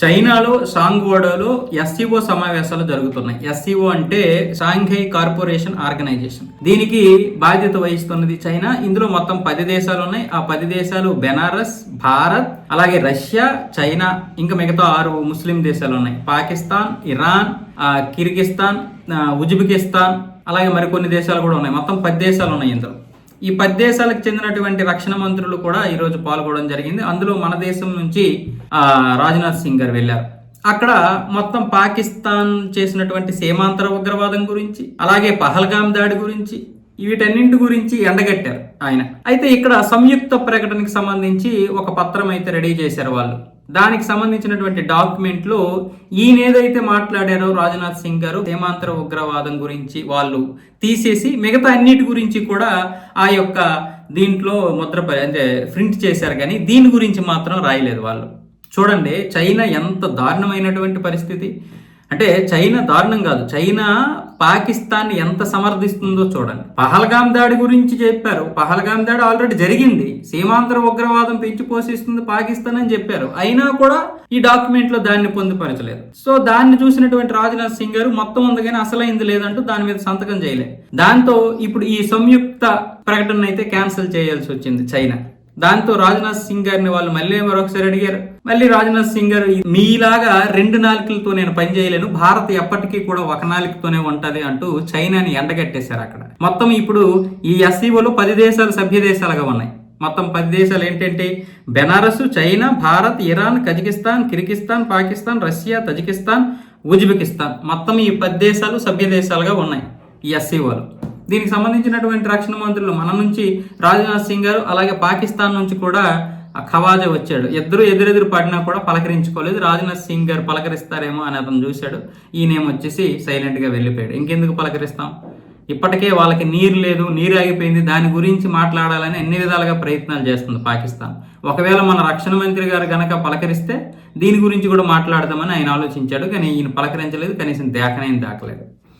చైనాలో సాంగ్వోడోలో ఎస్సీఓ సమావేశాలు జరుగుతున్నాయి. ఎస్సీఓ అంటే షాంఘై కార్పొరేషన్ ఆర్గనైజేషన్. దీనికి బాధ్యత వహిస్తున్నది చైనా. ఇందులో మొత్తం పది దేశాలు ఉన్నాయి. ఆ పది దేశాలు బెనారస్ భారత్ అలాగే రష్యా చైనా ఇంకా మిగతా ఆరు ముస్లిం దేశాలు ఉన్నాయి. పాకిస్తాన్ ఇరాన్ కిర్గిస్తాన్ ఉజ్బెకిస్తాన్ అలాగే మరికొన్ని దేశాలు కూడా ఉన్నాయి. మొత్తం పది దేశాలు ఉన్నాయి ఇందులో. ఈ పది దేశాలకు చెందినటువంటి రక్షణ మంత్రులు కూడా ఈరోజు పాల్గొనడం జరిగింది. అందులో మన దేశం నుంచి రాజ్నాథ్ సింగ్ గారు వెళ్ళారు. అక్కడ మొత్తం పాకిస్తాన్ చేసినటువంటి సీమాంతర ఉగ్రవాదం గురించి అలాగే పహల్గాం దాడి గురించి వీటన్నింటి గురించి ఎండగట్టారు ఆయన. అయితే ఇక్కడ సంయుక్త ప్రకటనకి సంబంధించి ఒక పత్రం అయితే రెడీ చేశారు వాళ్ళు. దానికి సంబంధించినటువంటి డాక్యుమెంట్లో మాట్లాడారో రాజ్నాథ్ సింగ్ గారు సీమాంతర ఉగ్రవాదం గురించి వాళ్ళు తీసేసి మిగతా అన్నిటి గురించి కూడా ఆ యొక్క దీంట్లో ముద్ర అంటే ప్రింట్ చేశారు కానీ దీని గురించి మాత్రం రాయలేదు వాళ్ళు. చూడండి చైనా ఎంత దారుణమైనటువంటి పరిస్థితి. అంటే చైనా దారుణం కాదు. చైనా పాకిస్తాన్ ఎంత సమర్థిస్తుందో చూడండి. పహల్గాం దాడి గురించి చెప్పారు. పహల్గాం దాడి ఆల్రెడీ జరిగింది. సీమాంతర ఉగ్రవాదం పెంచి పోషిస్తుంది పాకిస్తాన్ అని చెప్పారు. అయినా కూడా ఈ డాక్యుమెంట్లో దాన్ని పొందుపరచలేదు. సో దాన్ని చూసినటువంటి రాజ్నాథ్ సింగ్ గారు మొత్తం ఉందగానే అసలైంది లేదంటూ దాని మీద సంతకం చేయలేదు. దాంతో ఇప్పుడు ఈ సంయుక్త ప్రకటన అయితే క్యాన్సిల్ చేయాల్సి వచ్చింది చైనా. దాంతో రాజ్నాథ్ సింగ్ గారిని వాళ్ళు మళ్ళీ మరొకసారి అడిగారు. మళ్ళీ రాజ్నాథ్ సింగ్ గారు మీలాగా రెండు నాలుకలతో నేను పని చేయలేను. భారత్ ఎప్పటికీ కూడా ఒక నాలుకతోనే ఉంటది అంటూ చైనాని ఎండగట్టేశారు అక్కడ. మొత్తం ఇప్పుడు ఈ ఎస్సీఓలో పది దేశాలు సభ్య దేశాలుగా ఉన్నాయి. మొత్తం పది దేశాలు ఏంటంటే Belarus China Bharat Iran Kazakhstan Kyrgyzstan Pakistan Russia Tajikistan Uzbekistan. మొత్తం ఈ పది దేశాలు సభ్య దేశాలుగా ఉన్నాయి ఈ ఎస్సీఓలు దీనికి సంబంధించినటువంటి రక్షణ మంత్రులు మన నుంచి రాజ్నాథ్ సింగ్ గారు అలాగే పాకిస్తాన్ నుంచి కూడా ఖవాజా వచ్చాడు. ఇద్దరు ఎదురెదురు పడినా కూడా పలకరించుకోలేదు. రాజ్నాథ్ సింగ్ గారు పలకరిస్తారేమో అని అతను చూశాడు. ఈయనేమో వచ్చేసి సైలెంట్గా వెళ్ళిపోయాడు. ఇంకెందుకు పలకరిస్తాం? ఇప్పటికే వాళ్ళకి నీరు లేదు నీరు ఆగిపోయింది. దాని గురించి మాట్లాడాలని అన్ని విధాలుగా ప్రయత్నాలు చేస్తుంది పాకిస్తాన్? ఒకవేళ మన రక్షణ మంత్రి గారు గనక పలకరిస్తే దీని గురించి కూడా మాట్లాడదామని ఆయన ఆలోచించాడు. కానీ ఈయన పలకరించలేదు. కనీసం దాకనేం దాకలేదు.